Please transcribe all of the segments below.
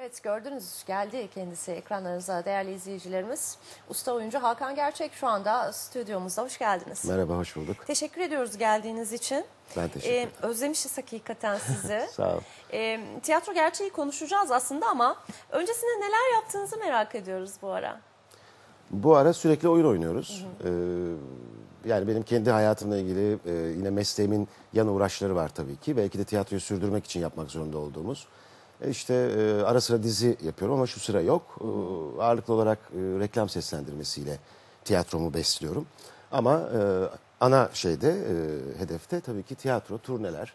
Evet gördünüz geldi kendisi ekranlarınıza değerli izleyicilerimiz. Usta oyuncu Hakan Gerçek şu anda stüdyomuzda. Hoş geldiniz. Merhaba, hoş bulduk. Teşekkür ediyoruz geldiğiniz için. Ben teşekkür ederim. özlemişiz hakikaten sizi. Sağ ol. Ee, tiyatro gerçeği konuşacağız aslında ama öncesinde neler yaptığınızı merak ediyoruz bu ara. Bu ara sürekli oyun oynuyoruz. Ee, yani benim kendi hayatımla ilgili e, yine mesleğimin yan uğraşları var tabii ki. Belki de tiyatroyu sürdürmek için yapmak zorunda olduğumuz. E işte e, ara sıra dizi yapıyorum ama şu sıra yok. E, ağırlıklı olarak e, reklam seslendirmesiyle tiyatromu besliyorum. Ama e, ana şeyde, e, hedefte tabii ki tiyatro, turneler.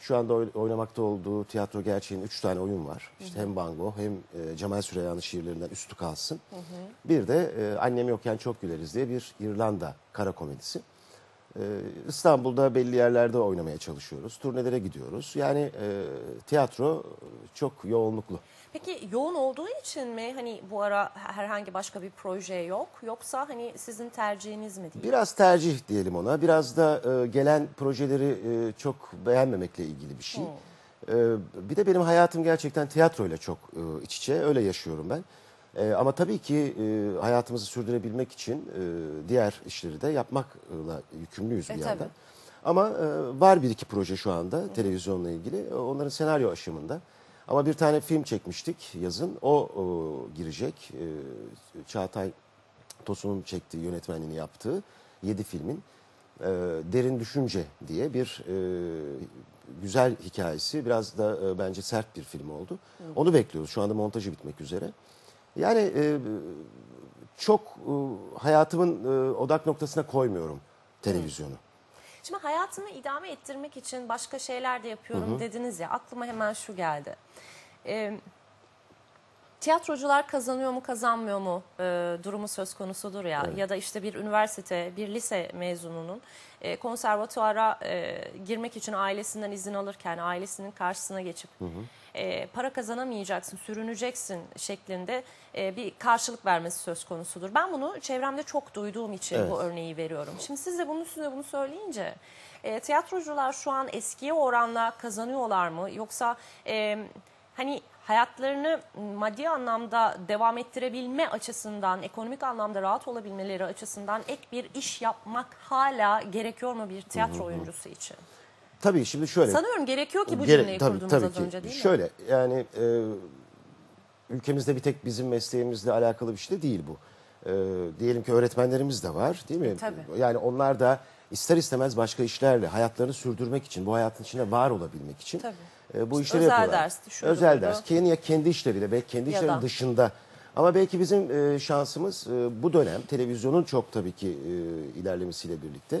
Şu anda oy- oynamakta olduğu tiyatro gerçeğin üç tane oyun var. İşte hem Bango hem e, Cemal Süreyya'nın şiirlerinden Üstü Kalsın. Bir de e, Annem Yokken Çok Güleriz diye bir İrlanda kara komedisi. Ee, İstanbul'da belli yerlerde oynamaya çalışıyoruz. Turnelere gidiyoruz. Yani e, tiyatro çok yoğunluklu. Peki yoğun olduğu için mi hani bu ara herhangi başka bir proje yok yoksa hani sizin tercihiniz mi değil? Biraz tercih diyelim ona. Biraz da e, gelen projeleri e, çok beğenmemekle ilgili bir şey. E, bir de benim hayatım gerçekten tiyatroyla çok e, iç içe. Öyle yaşıyorum ben. E, ama tabii ki e, hayatımızı sürdürebilmek için e, diğer işleri de yapmakla yükümlüyüz E, bir tabii. yandan. Ama e, var bir iki proje şu anda televizyonla ilgili. Onların senaryo aşımında. Ama bir tane film çekmiştik yazın. O, o girecek. E, Çağatay Tosun'un çektiği, yönetmenliğini yaptığı 7 filmin e, Derin Düşünce diye bir e, güzel hikayesi. Biraz da e, bence sert bir film oldu. Onu bekliyoruz. Şu anda montajı bitmek üzere. Yani e, çok e, hayatımın e, odak noktasına koymuyorum televizyonu. Şimdi hayatımı idame ettirmek için başka şeyler de yapıyorum dediniz ya aklıma hemen şu geldi. Ee, tiyatrocular kazanıyor mu kazanmıyor mu e, durumu söz konusudur ya ya da işte bir üniversite bir lise mezununun e, konservatuara e, girmek için ailesinden izin alırken ailesinin karşısına geçip e, para kazanamayacaksın sürüneceksin şeklinde e, bir karşılık vermesi söz konusudur. Ben bunu çevremde çok duyduğum için Evet. bu örneği veriyorum. Şimdi siz de bunun üstüne bunu söyleyince e, tiyatrocular şu an eskiye oranla kazanıyorlar mı? Yoksa e, hani hayatlarını maddi anlamda devam ettirebilme açısından, ekonomik anlamda rahat olabilmeleri açısından ek bir iş yapmak hala gerekiyor mu bir tiyatro oyuncusu için? Tabii şimdi şöyle. Sanıyorum gerekiyor ki bu Gere- cümleyi tabii, kurdunuz tabii az ki. önce değil mi? Şöyle yani e, ülkemizde bir tek bizim mesleğimizle alakalı bir şey de değil bu. E, diyelim ki öğretmenlerimiz de var değil mi? E, tabii. Yani onlar da ister istemez başka işlerle hayatlarını sürdürmek için, bu hayatın içinde var olabilmek için e, bu işleri Özel yapıyorlar. dersti, şuydu Özel buydu. ders. Kendi, ya kendi işleriyle belki kendi Ya işlerinin da. dışında. Ama belki bizim e, şansımız e, bu dönem televizyonun çok tabii ki e, ilerlemesiyle birlikte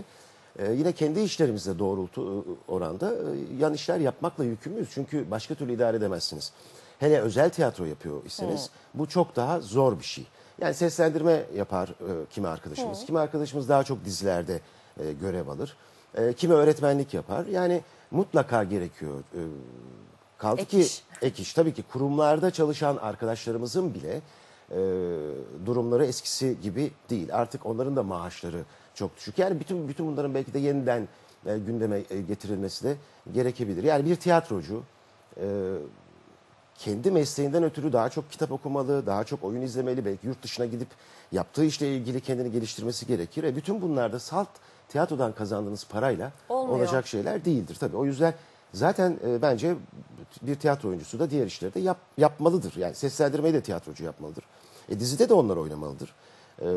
e, yine kendi işlerimizle doğrultu e, oranda e, yan işler yapmakla yükümlüyüz. Çünkü başka türlü idare edemezsiniz. Hele özel tiyatro yapıyor iseniz bu çok daha zor bir şey. Yani seslendirme yapar e, kimi arkadaşımız. Kimi arkadaşımız daha çok dizilerde e, görev alır. E, kimi öğretmenlik yapar. Yani mutlaka gerekiyor. E, kaldı Ek ki iş. ek iş tabii ki kurumlarda çalışan arkadaşlarımızın bile e, durumları eskisi gibi değil. Artık onların da maaşları çok düşük. Yani bütün bütün bunların belki de yeniden e, gündeme e, getirilmesi de gerekebilir. Yani bir tiyatrocu e, kendi mesleğinden ötürü daha çok kitap okumalı, daha çok oyun izlemeli, belki yurt dışına gidip yaptığı işle ilgili kendini geliştirmesi gerekir. E bütün bunlar da salt tiyatrodan kazandığınız parayla Olmuyor. olacak şeyler değildir tabii. O yüzden zaten e, bence bir tiyatro oyuncusu da diğer işleri de yap, yapmalıdır. Yani seslendirmeyi de tiyatrocu yapmalıdır. E, dizide de onlar oynamalıdır. E,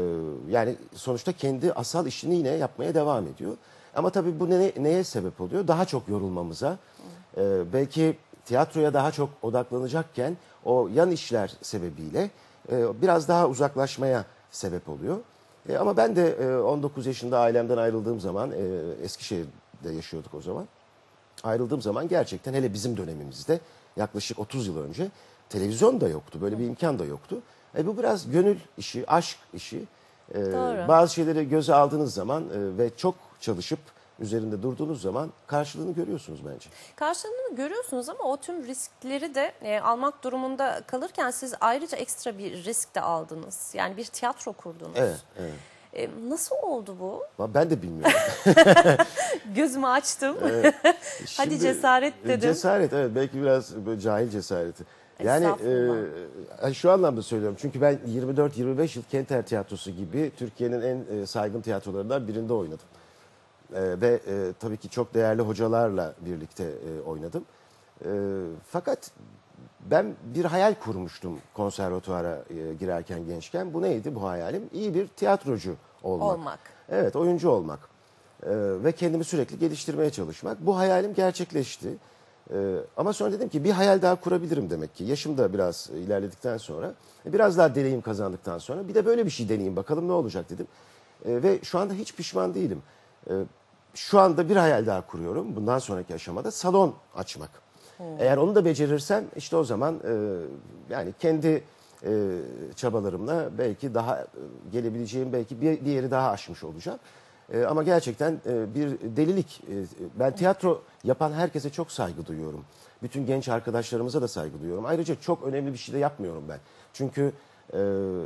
yani sonuçta kendi asal işini yine yapmaya devam ediyor. Ama tabii bu ne, neye sebep oluyor? Daha çok yorulmamıza. E, belki tiyatroya daha çok odaklanacakken o yan işler sebebiyle e, biraz daha uzaklaşmaya sebep oluyor. E, ama ben de e, 19 yaşında ailemden ayrıldığım zaman, e, Eskişehir'de yaşıyorduk o zaman. Ayrıldığım zaman gerçekten hele bizim dönemimizde yaklaşık 30 yıl önce televizyon da yoktu. Böyle bir imkan da yoktu. E, bu biraz gönül işi, aşk işi. E, Doğru. bazı şeyleri göze aldığınız zaman e, ve çok çalışıp üzerinde durduğunuz zaman karşılığını görüyorsunuz bence. Karşılığını görüyorsunuz ama o tüm riskleri de e, almak durumunda kalırken siz ayrıca ekstra bir risk de aldınız. Yani bir tiyatro kurdunuz. Evet, evet. E, nasıl oldu bu? Ben de bilmiyorum. Gözümü açtım. Hadi Şimdi, cesaret e, dedim. Cesaret evet belki biraz böyle cahil cesareti. Yani e, şu anlamda söylüyorum. Çünkü ben 24-25 yıl Kenter Tiyatrosu gibi Türkiye'nin en e, saygın tiyatrolarından birinde oynadım. E, ve e, tabii ki çok değerli hocalarla birlikte e, oynadım. E, fakat ben bir hayal kurmuştum konservatuara e, girerken gençken. Bu neydi bu hayalim? İyi bir tiyatrocu olmak. Olmak. Evet oyuncu olmak. Ee, ve kendimi sürekli geliştirmeye çalışmak. Bu hayalim gerçekleşti. Ee, ama sonra dedim ki bir hayal daha kurabilirim demek ki. Yaşım da biraz ilerledikten sonra, biraz daha deneyim kazandıktan sonra bir de böyle bir şey deneyeyim bakalım ne olacak dedim. Ee, ve şu anda hiç pişman değilim. Ee, şu anda bir hayal daha kuruyorum. Bundan sonraki aşamada salon açmak. Eğer onu da becerirsem işte o zaman e, yani kendi e, çabalarımla belki daha e, gelebileceğim belki bir, bir yeri daha aşmış olacağım. E, ama gerçekten e, bir delilik. E, ben tiyatro yapan herkese çok saygı duyuyorum. Bütün genç arkadaşlarımıza da saygı duyuyorum. Ayrıca çok önemli bir şey de yapmıyorum ben. Çünkü e,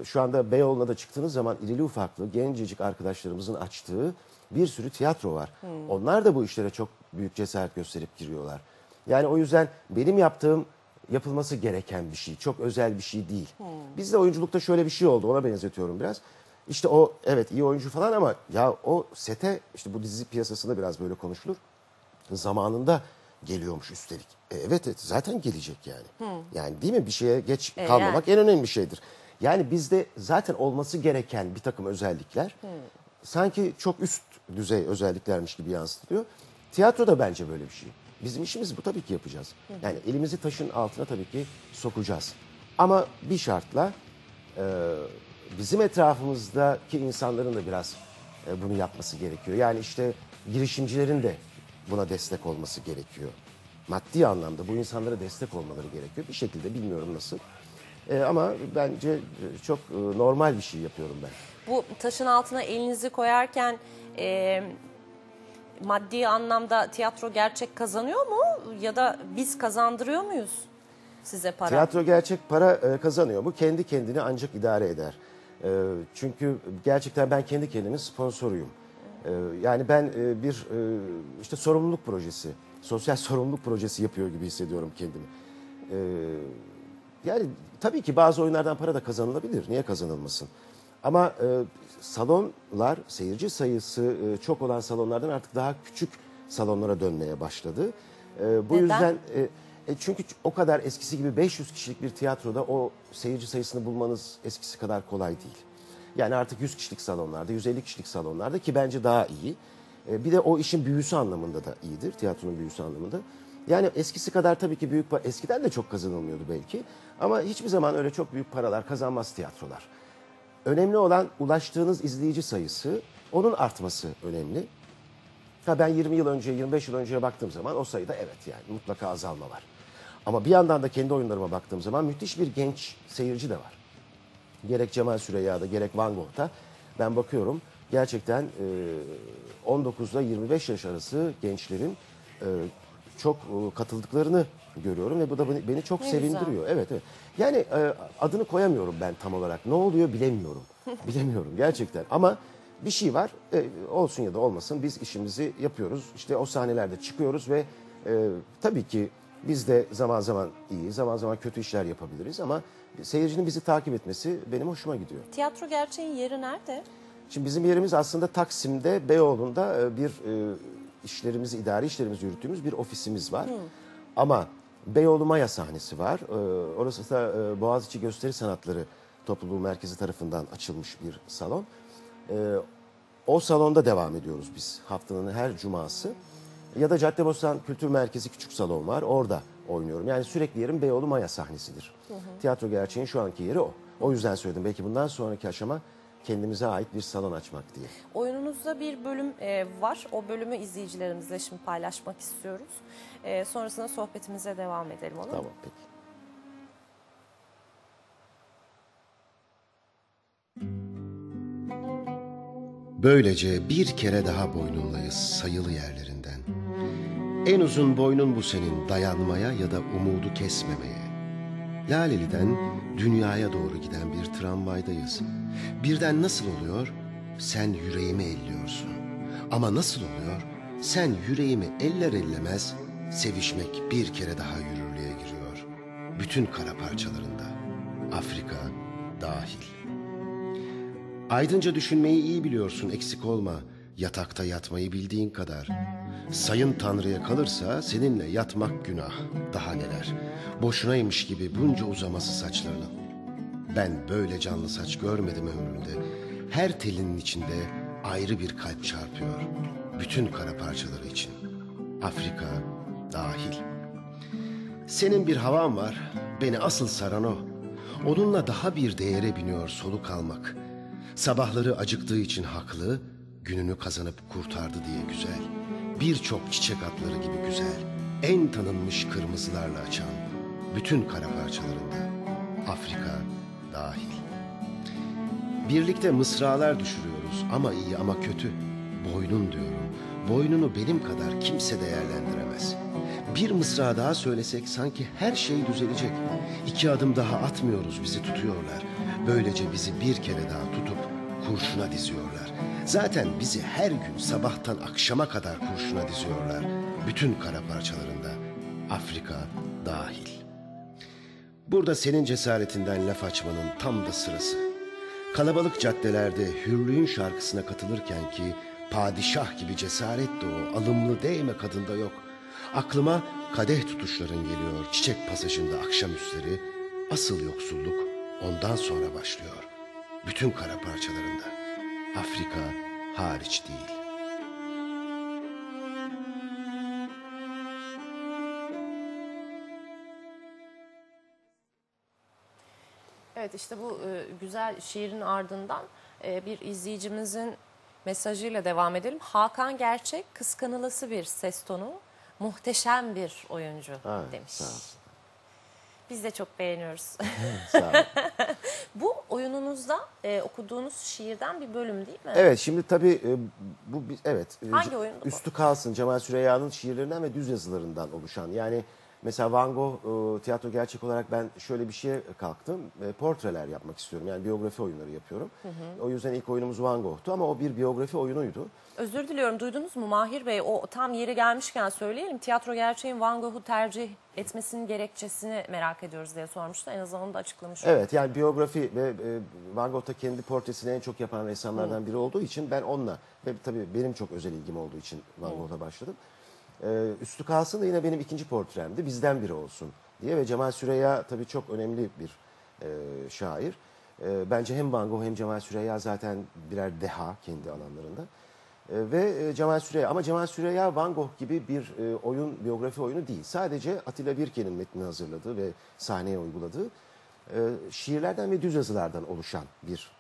şu anda Beyoğlu'na da çıktığınız zaman irili ufaklı gencecik arkadaşlarımızın açtığı bir sürü tiyatro var. Onlar da bu işlere çok büyük cesaret gösterip giriyorlar. Yani o yüzden benim yaptığım yapılması gereken bir şey. Çok özel bir şey değil. Bizde oyunculukta şöyle bir şey oldu. Ona benzetiyorum biraz. İşte o evet iyi oyuncu falan ama ya o sete işte bu dizi piyasasında biraz böyle konuşulur. Zamanında geliyormuş üstelik. E, evet, evet zaten gelecek yani. Yani değil mi bir şeye geç E, kalmamak en önemli şeydir. Yani bizde zaten olması gereken bir takım özellikler sanki çok üst düzey özelliklermiş gibi yansıtılıyor. Tiyatro da bence böyle bir şey. Bizim işimiz bu tabii ki yapacağız. Yani elimizi taşın altına tabii ki sokacağız. Ama bir şartla e, bizim etrafımızdaki insanların da biraz e, bunu yapması gerekiyor. Yani işte girişimcilerin de buna destek olması gerekiyor. Maddi anlamda bu insanlara destek olmaları gerekiyor. Bir şekilde bilmiyorum nasıl. E, ama bence e, çok e, normal bir şey yapıyorum ben. Bu taşın altına elinizi koyarken e, maddi anlamda tiyatro gerçek kazanıyor mu? Ya da biz kazandırıyor muyuz size para? Tiyatro gerçek para e, kazanıyor mu? Kendi kendini ancak idare eder. E, çünkü gerçekten ben kendi kendimin sponsoruyum. E, yani ben e, bir e, işte sorumluluk projesi, sosyal sorumluluk projesi yapıyor gibi hissediyorum kendimi. E, yani tabii ki bazı oyunlardan para da kazanılabilir. Niye kazanılmasın? Ama e, salonlar, seyirci sayısı e, çok olan salonlardan artık daha küçük salonlara dönmeye başladı. E, bu Neden? yüzden e, e, çünkü o kadar eskisi gibi 500 kişilik bir tiyatroda o seyirci sayısını bulmanız eskisi kadar kolay değil. Yani artık 100 kişilik salonlarda, 150 kişilik salonlarda ki bence daha iyi. E, bir de o işin büyüsü anlamında da iyidir, tiyatronun büyüsü anlamında. Yani eskisi kadar tabii ki büyük, eskiden de çok kazanılmıyordu belki. Ama hiçbir zaman öyle çok büyük paralar kazanmaz tiyatrolar. Önemli olan ulaştığınız izleyici sayısı, onun artması önemli. Ha ben 20 yıl önce, 25 yıl önceye baktığım zaman o sayıda evet yani mutlaka azalma var. Ama bir yandan da kendi oyunlarıma baktığım zaman müthiş bir genç seyirci de var. Gerek Cemal Süreyya'da gerek Van Gogh'ta ben bakıyorum gerçekten e, 19 ile 25 yaş arası gençlerin e, çok e, katıldıklarını görüyorum ve bu da beni, beni çok Ne sevindiriyor. Evet evet. Yani e, adını koyamıyorum ben tam olarak. Ne oluyor bilemiyorum. bilemiyorum gerçekten. Ama bir şey var. e, olsun ya da olmasın biz işimizi yapıyoruz. İşte o sahnelerde çıkıyoruz ve e, tabii ki biz de zaman zaman iyi, zaman zaman kötü işler yapabiliriz ama seyircinin bizi takip etmesi benim hoşuma gidiyor. Tiyatro gerçeğin yeri nerede? Şimdi bizim yerimiz aslında Taksim'de, Beyoğlu'nda e, bir e, işlerimizi, idari işlerimizi yürüttüğümüz bir ofisimiz var. Ama Beyoğlu Maya sahnesi var. E, Orası da e, Boğaziçi Gösteri Sanatları Topluluğu Merkezi tarafından açılmış bir salon. E, O salonda devam ediyoruz biz haftanın her cuması. Ya da Caddebostan Kültür Merkezi küçük salon var. Orada oynuyorum. Yani sürekli yerim Beyoğlu Maya sahnesidir. Tiyatro gerçeğin şu anki yeri o. O yüzden söyledim. Belki bundan sonraki aşama kendimize ait bir salon açmak diye. Oyununuzda bir bölüm e, var. O bölümü izleyicilerimizle şimdi paylaşmak istiyoruz. E, sonrasında sohbetimize devam edelim olur mu? Tamam peki. Böylece bir kere daha boynunlayız sayılı yerlerinden. En uzun boynun bu senin dayanmaya ya da umudu kesmemeye. Laleli'den dünyaya doğru giden bir tramvaydayız. Birden nasıl oluyor? Sen yüreğimi elliyorsun. Ama nasıl oluyor? Sen yüreğimi eller ellemez sevişmek bir kere daha yürürlüğe giriyor. Bütün kara parçalarında. Afrika dahil. Aydınca düşünmeyi iyi biliyorsun eksik olma. Yatakta yatmayı bildiğin kadar. Sayın Tanrı'ya kalırsa seninle yatmak günah. Daha neler. Boşunaymış gibi bunca uzaması saçlarının. Ben böyle canlı saç görmedim ömrümde. Her telinin içinde ayrı bir kalp çarpıyor. Bütün kara parçaları için. Afrika dahil. Senin bir havan var, beni asıl saran o. Onunla daha bir değere biniyor soluk almak. Sabahları acıktığı için haklı, gününü kazanıp kurtardı diye güzel. Birçok çiçek atları gibi güzel. En tanınmış kırmızılarla açan bütün kara parçalarında. Afrika dahil. Birlikte mısralar düşürüyoruz ama iyi ama kötü. Boynun diyorum. Boynunu benim kadar kimse değerlendiremez. Bir mısra daha söylesek sanki her şey düzelecek. İki adım daha atmıyoruz bizi tutuyorlar. Böylece bizi bir kere daha tutup kurşuna diziyorlar. Zaten bizi her gün sabahtan akşama kadar kurşuna diziyorlar. Bütün kara parçalarında. Afrika dahil. Burada senin cesaretinden laf açmanın tam da sırası. Kalabalık caddelerde hürlüğün şarkısına katılırken ki padişah gibi cesaret de o alımlı değme kadında yok. Aklıma kadeh tutuşların geliyor çiçek pasajında akşamüstleri. Asıl yoksulluk ondan sonra başlıyor. Bütün kara parçalarında. Afrika hariç değil. Evet işte bu e, güzel şiirin ardından e, bir izleyicimizin mesajıyla devam edelim. Hakan Gerçek kıskanılası bir ses tonu, muhteşem bir oyuncu Ha, demiş. sağ olsun. Biz de çok beğeniyoruz. Sağ ol. bu oyununuzda e, okuduğunuz şiirden bir bölüm değil mi? Evet şimdi tabii e, bu bir- evet. e, Hangi oyundu bu? Üstü kalsın Cemal Süreyya'nın şiirlerinden ve düz yazılarından oluşan. Yani mesela Van Gogh e, tiyatro gerçek olarak ben şöyle bir şeye kalktım. E, portreler yapmak istiyorum. Yani biyografi oyunları yapıyorum. O yüzden ilk oyunumuz Van Gogh'tu ama o bir biyografi oyunuydu. Özür diliyorum duydunuz mu Mahir Bey? O tam yeri gelmişken söyleyelim. Tiyatro gerçeğin Van Gogh'u tercih etmesinin gerekçesini merak ediyoruz diye sormuştu. En azından onu da açıklamış. Evet yani biyografi ve e, Van Gogh da kendi portresini en çok yapan ressamlardan biri olduğu için ben onunla ve tabii benim çok özel ilgim olduğu için Van Gogh'la başladım. Ee, üstü kalsın da yine benim ikinci portremdi. Bizden biri olsun diye ve Cemal Süreyya tabii çok önemli bir e, şair. E, bence hem Van Gogh hem Cemal Süreyya zaten birer deha kendi alanlarında. E, ve e, Cemal Süreyya ama Cemal Süreyya Van Gogh gibi bir e, oyun biyografi oyunu değil. Sadece Atilla Birken'in metnini hazırladığı ve sahneye uyguladığı şiirlerden ve düz yazılardan oluşan bir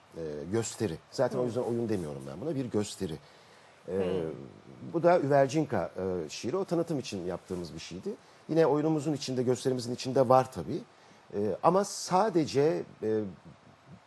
gösteri. Zaten o yüzden oyun demiyorum ben buna bir gösteri. E, Bu da Üvercinka e, şiiri. O tanıtım için yaptığımız bir şeydi. Yine oyunumuzun içinde, gösterimizin içinde var tabii. E, ama sadece e,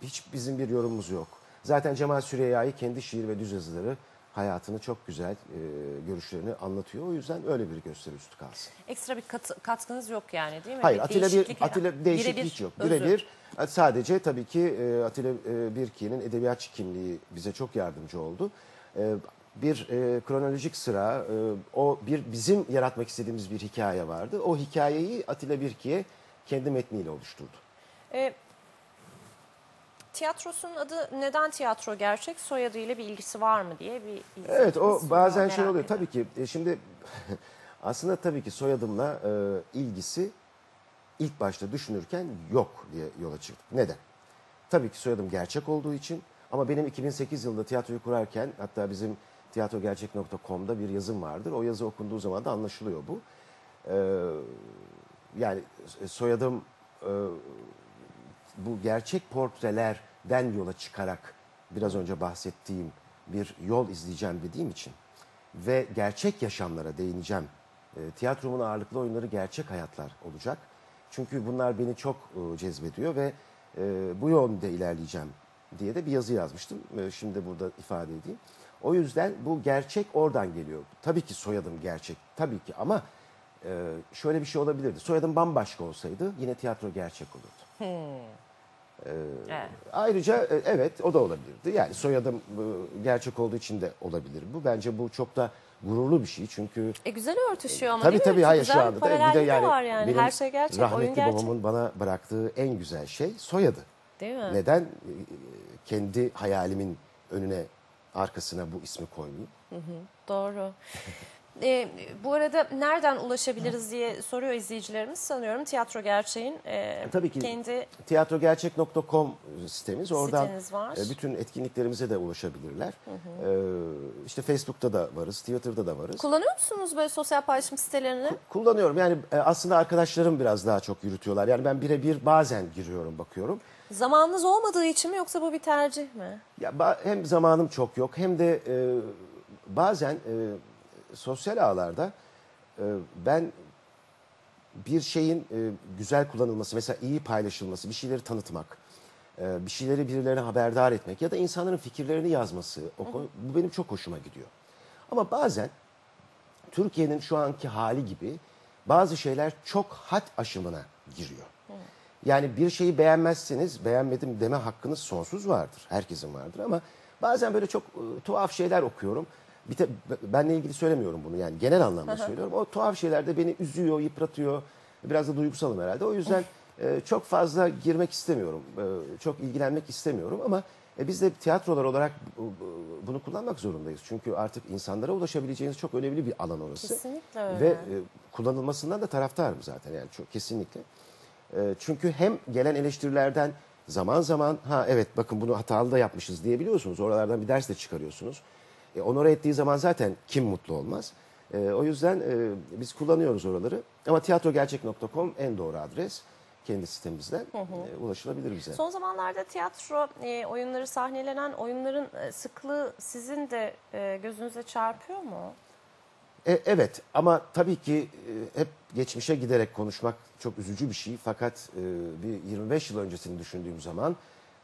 hiç bizim bir yorumumuz yok. Zaten Cemal Süreyya'yı kendi şiir ve düz yazıları hayatını çok güzel e, görüşlerini anlatıyor. O yüzden öyle bir gösteri üstü kalsın. Ekstra bir kat- katkınız yok yani değil mi? Hayır Bir Atilla bir değişiklik- Atilla değişik Birebir, hiç yok. Birebir sadece tabii ki e, Atilla e, Birki'nin edebiyatçı kimliği bize çok yardımcı oldu. E, bir e, kronolojik sıra e, o bir bizim yaratmak istediğimiz bir hikaye vardı. O hikayeyi Atilla Birki'ye kendi metniyle oluşturdu. E, tiyatrosunun adı neden tiyatro gerçek soyadıyla bir ilgisi var mı diye bir Evet o bazen şey oluyor. Tabii ki e, şimdi aslında tabii ki soyadımla e, ilgisi ilk başta düşünürken yok diye yola çıktık. Neden? Tabii ki soyadım gerçek olduğu için ama benim 2008 yılında tiyatroyu kurarken hatta bizim tiyatrogerçek.com'da bir yazım vardır. O yazı okunduğu zaman da anlaşılıyor bu. Ee, yani soyadım e, bu gerçek portrelerden yola çıkarak biraz önce bahsettiğim bir yol izleyeceğim dediğim için ve gerçek yaşamlara değineceğim. E, tiyatromun ağırlıklı oyunları gerçek hayatlar olacak. Çünkü bunlar beni çok e, cezbediyor ve e, bu yönde ilerleyeceğim diye de bir yazı yazmıştım. E, şimdi burada ifade edeyim. O yüzden bu gerçek oradan geliyor. Tabii ki soyadım gerçek. Tabii ki ama e, şöyle bir şey olabilirdi. Soyadım bambaşka olsaydı yine tiyatro gerçek olurdu. Evet. Ayrıca e, evet o da olabilirdi. Yani soyadım e, gerçek olduğu için de olabilir bu. Bence bu çok da gururlu bir şey çünkü E güzel örtüşüyor ama tabii değil tabii hayır Güzel şu bir anda da bir de paralelliği yani, var yani. benim Her şey gerçek, oyun rahmetli gerçek. babamın bana bıraktığı en güzel şey soyadı. Değil mi? Neden e, kendi hayalimin önüne arkasına bu ismi koymayayım? Doğru. E, bu arada nereden ulaşabiliriz diye soruyor izleyicilerimiz. Sanıyorum tiyatro gerçeğin e, Tabii ki kendi tiyatrogerçek.com sitemiz. Oradan var. e, bütün etkinliklerimize de ulaşabilirler. Ee, işte Facebook'ta da varız, Twitter'da da varız. kullanıyor musunuz böyle sosyal paylaşım sitelerini? Kullanıyorum. Yani e, aslında arkadaşlarım biraz daha çok yürütüyorlar. Yani ben birebir bazen giriyorum, bakıyorum. Zamanınız olmadığı için mi yoksa bu bir tercih mi? Ya hem zamanım çok yok hem de e, bazen e, sosyal ağlarda e, ben bir şeyin e, güzel kullanılması, mesela iyi paylaşılması, bir şeyleri tanıtmak, e, bir şeyleri birilerine haberdar etmek ya da insanların fikirlerini yazması, o konu- bu benim çok hoşuma gidiyor. Ama bazen Türkiye'nin şu anki hali gibi bazı şeyler çok had aşımına giriyor. Yani bir şeyi beğenmezseniz beğenmedim deme hakkınız sonsuz vardır. Herkesin vardır ama bazen böyle çok e, tuhaf şeyler okuyorum. Bir b- benle ilgili söylemiyorum bunu yani genel anlamda söylüyorum. O tuhaf şeyler de beni üzüyor, yıpratıyor. Biraz da duygusalım herhalde. O yüzden e, çok fazla girmek istemiyorum. E, çok ilgilenmek istemiyorum ama e, biz de tiyatrolar olarak bu- bu- bunu kullanmak zorundayız. Çünkü artık insanlara ulaşabileceğiniz çok önemli bir alan orası. Kesinlikle öyle. Ve e, kullanılmasından da taraftarım zaten yani çok kesinlikle. E, çünkü hem gelen eleştirilerden zaman zaman ha evet bakın bunu hatalı da yapmışız diyebiliyorsunuz. Oralardan bir ders de çıkarıyorsunuz. E, onore ettiği zaman zaten kim mutlu olmaz. E, o yüzden e, biz kullanıyoruz oraları. Ama tiyatrogerçek.com en doğru adres. Kendi sitemizden e, ulaşılabilir bize. Son zamanlarda tiyatro e, oyunları sahnelenen oyunların e, sıklığı sizin de e, gözünüze çarpıyor mu? E, evet ama tabii ki e, hep geçmişe giderek konuşmak çok üzücü bir şey. Fakat e, bir 25 yıl öncesini düşündüğüm zaman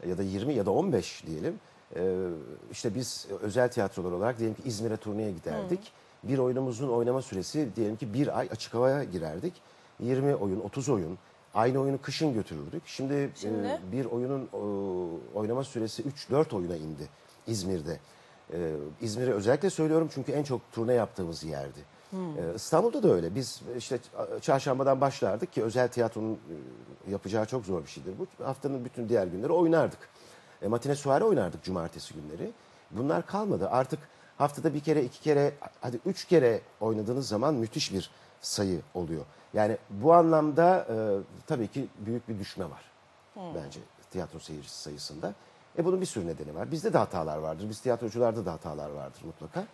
e, ya da 20 ya da 15 diyelim. e, işte biz özel tiyatrolar olarak diyelim ki İzmir'e turneye giderdik. Bir oyunumuzun oynama süresi diyelim ki bir ay açık havaya girerdik. 20 oyun, 30 oyun. Aynı oyunu kışın götürürdük. Şimdi, e, Şimdi? bir oyunun o, oynama süresi 3-4 oyuna indi İzmir'de. Ee, İzmir'i özellikle söylüyorum çünkü en çok turne yaptığımız yerdi. Ee, İstanbul'da da öyle. Biz işte çarşambadan başlardık ki özel tiyatronun e, yapacağı çok zor bir şeydir. Bu haftanın bütün diğer günleri oynardık. E, matine suare oynardık cumartesi günleri. Bunlar kalmadı. Artık haftada bir kere, iki kere, hadi üç kere oynadığınız zaman müthiş bir sayı oluyor. Yani bu anlamda e, tabii ki büyük bir düşme var bence tiyatro seyircisi sayısında. E bunun bir sürü nedeni var. Bizde de hatalar vardır. Biz tiyatrocularda da hatalar vardır mutlaka.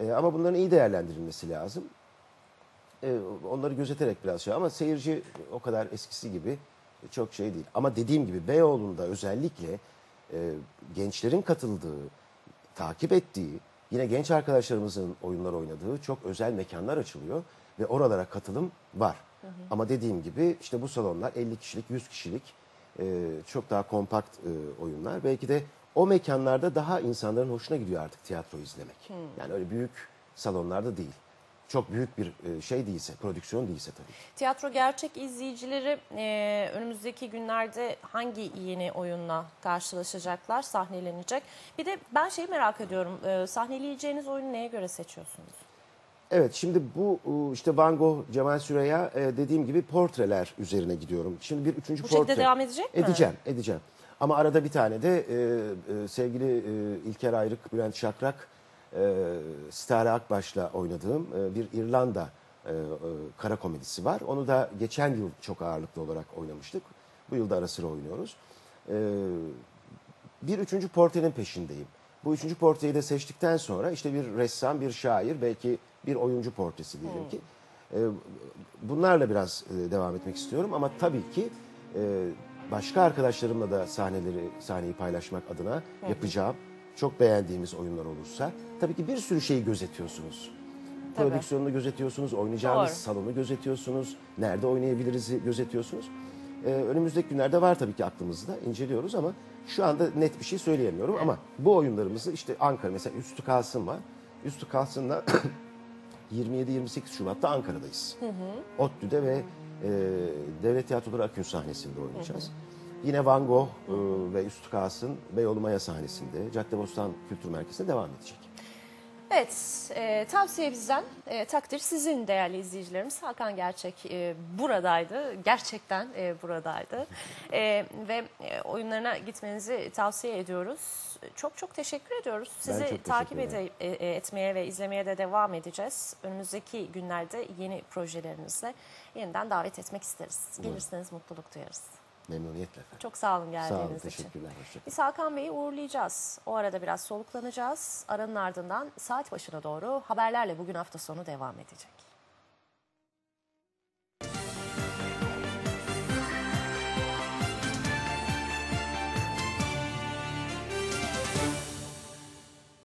E, ama bunların iyi değerlendirilmesi lazım. E, onları gözeterek biraz şey ama seyirci o kadar eskisi gibi çok şey değil. Ama dediğim gibi Beyoğlu'nda özellikle e, gençlerin katıldığı, takip ettiği, yine genç arkadaşlarımızın oyunlar oynadığı çok özel mekanlar açılıyor ve oralara katılım var. Ama dediğim gibi işte bu salonlar 50 kişilik, 100 kişilik e, çok daha kompakt e, oyunlar. Belki de o mekanlarda daha insanların hoşuna gidiyor artık tiyatro izlemek. Yani öyle büyük salonlarda değil. Çok büyük bir e, şey değilse, prodüksiyon değilse tabii. Tiyatro gerçek izleyicileri e, önümüzdeki günlerde hangi yeni oyunla karşılaşacaklar, sahnelenecek? Bir de ben şeyi merak ediyorum, e, sahneleyeceğiniz oyunu neye göre seçiyorsunuz? Evet şimdi bu işte Van Gogh, Cemal Süreya e, dediğim gibi portreler üzerine gidiyorum. Şimdi bir üçüncü Bu portre. şekilde devam edecek mi? Edeceğim, edeceğim. Ama arada bir tane de e, e, sevgili e, İlker Ayrık, Bülent Şakrak, e, Stare Akbaş'la oynadığım e, bir İrlanda e, e, kara komedisi var. Onu da geçen yıl çok ağırlıklı olarak oynamıştık. Bu yıl da ara sıra oynuyoruz. E, bir üçüncü portrenin peşindeyim. Bu üçüncü portreyi de seçtikten sonra işte bir ressam, bir şair, belki bir oyuncu portresi diyelim ki. E, bunlarla biraz e, devam etmek istiyorum ama tabii ki e, başka arkadaşlarımla da sahneleri sahneyi paylaşmak adına yapacağım çok beğendiğimiz oyunlar olursa tabii ki bir sürü şeyi gözetiyorsunuz. Tabii. Prodüksiyonunu gözetiyorsunuz, oynayacağınız Doğru. salonu gözetiyorsunuz, nerede oynayabiliriz gözetiyorsunuz. Ee, önümüzdeki günlerde var tabii ki aklımızda, inceliyoruz ama şu anda net bir şey söyleyemiyorum. Ama bu oyunlarımızı işte Ankara mesela Üstü Kalsın var. Üstü Kalsın'la 27-28 Şubat'ta Ankara'dayız. ODTÜ'de ve e, Devlet Tiyatroları Akün sahnesinde oynayacağız. yine Van Gogh e, ve Üstü Kas'ın Beyoğlu Maya sahnesinde Caddebostan Kültür Merkezi'nde devam edecek. Evet, e, tavsiye bizden, e, takdir sizin değerli izleyicilerimiz. Hakan Gerçek e, buradaydı, gerçekten e, buradaydı. E, ve e, oyunlarına gitmenizi tavsiye ediyoruz. Çok çok teşekkür ediyoruz. Sizi çok teşekkür takip ede- e, etmeye ve izlemeye de devam edeceğiz. Önümüzdeki günlerde yeni projelerinizle yeniden davet etmek isteriz. Gelirseniz mutluluk duyarız. Memnuniyetle efendim. Çok sağ olun Sağ geldiğiniz olun, için. teşekkürler. Hoşçakalın. Biz Hakan Bey'i uğurlayacağız. O arada biraz soluklanacağız. Aranın ardından saat başına doğru haberlerle bugün hafta sonu devam edecek.